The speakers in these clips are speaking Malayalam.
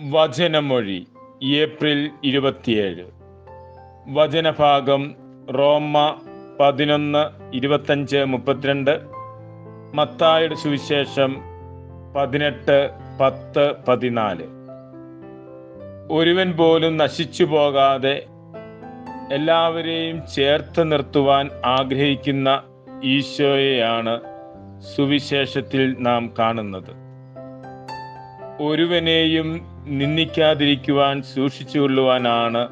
വചനമൊഴി ഏപ്രിൽ ഇരുപത്തിയേഴ്. വചനഭാഗം റോമ പതിനൊന്ന് ഇരുപത്തഞ്ച് മുപ്പത്തിരണ്ട്. മത്തായുടെ സുവിശേഷം പതിനെട്ട് പത്ത് പതിനാല്. ഒരുവൻ പോലും നശിച്ചു പോകാതെ എല്ലാവരെയും ചേർത്ത് നിർത്തുവാൻ ആഗ്രഹിക്കുന്ന ഈശോയെയാണ് സുവിശേഷത്തിൽ നാം കാണുന്നത്. ഒരുവനെയും നിന്ദിക്കാതിരിക്കുവാൻ സൂക്ഷിച്ചുകൊള്ളുവാനാണ്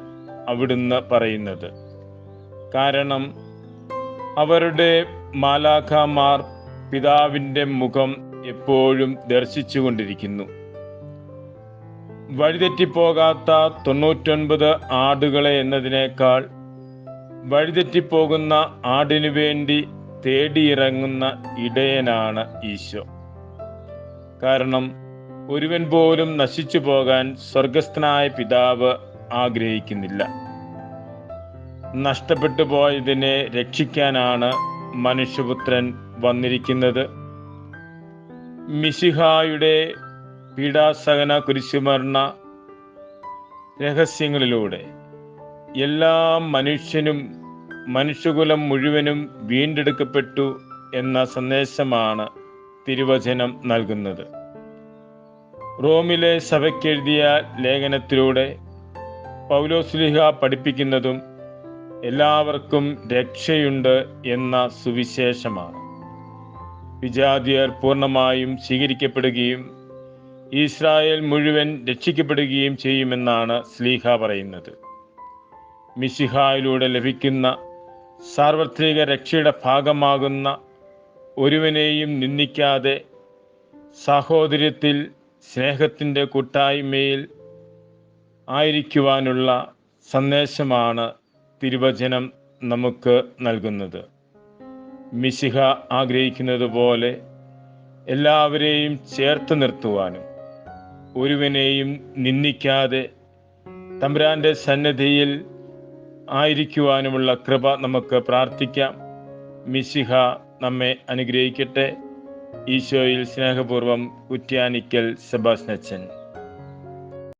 അവിടുന്ന് പറയുന്നത്. കാരണം അവരുടെ മാലാഖമാർ പിതാവിന്റെ മുഖം എപ്പോഴും ദർശിച്ചുകൊണ്ടിരിക്കുന്നു. വഴിതെറ്റിപ്പോകാത്ത തൊണ്ണൂറ്റൊൻപത് ആടുകളെ എന്നതിനേക്കാൾ വഴിതെറ്റിപ്പോകുന്ന ആടിനു വേണ്ടി തേടിയിറങ്ങുന്ന ഇടയനാണ് ഈശോ. കാരണം ഒരുവൻ പോലും നശിച്ചു പോകാൻ സ്വർഗസ്ഥനായ പിതാവ് ആഗ്രഹിക്കുന്നില്ല. നഷ്ടപ്പെട്ടു പോയതിനെ രക്ഷിക്കാനാണ് മനുഷ്യപുത്രൻ വന്നിരിക്കുന്നത്. മിശിഹായുടെ പീഡാസഹന കുരിശുമരണ രഹസ്യങ്ങളിലൂടെ എല്ലാ മനുഷ്യനും മനുഷ്യകുലം മുഴുവനും വീണ്ടെടുക്കപ്പെട്ടു എന്ന സന്ദേശമാണ് തിരുവചനം നൽകുന്നത്. റോമിലെ സഭയ്ക്കെഴുതിയ ലേഖനത്തിലൂടെ പൗലോസ്ലിഹ പഠിപ്പിക്കുന്നതും എല്ലാവർക്കും രക്ഷയുണ്ട് എന്ന സുവിശേഷമാണ്. വിജാതിയർ പൂർണമായും സ്വീകരിക്കപ്പെടുകയും ഇസ്രായേൽ മുഴുവൻ രക്ഷിക്കപ്പെടുകയും ചെയ്യുമെന്നാണ് സ്ലീഹ പറയുന്നത്. മിശിഹായിലൂടെ ലഭിക്കുന്ന സാർവത്രിക രക്ഷയുടെ ഭാഗമാകുന്ന ഒരുവനെയും നിന്ദിക്കാതെ സാഹോദര്യത്തിൽ സ്നേഹത്തിന്റെ കൂട്ടായ്മയിൽ ആയിരിക്കുവാനുള്ള സന്ദേശമാണ് തിരുവചനം നമുക്ക് നൽകുന്നത്. മിശിഹ ആഗ്രഹിക്കുന്നത് പോലെ എല്ലാവരെയും ചേർത്ത് നിർത്തുവാനും ഒരുവനെയും നിന്ദിക്കാതെ തമ്പുരാന്റെ സന്നദ്ധിയിൽ ആയിരിക്കുവാനുമുള്ള കൃപ നമുക്ക് പ്രാർത്ഥിക്കാം. മിശിഹ നമ്മെ അനുഗ്രഹിക്കട്ടെ. ഈശോയിൽ സ്നേഹപൂർവം കുറ്റ്യാനിക്കൽ സെബാസ്നച്ചൻ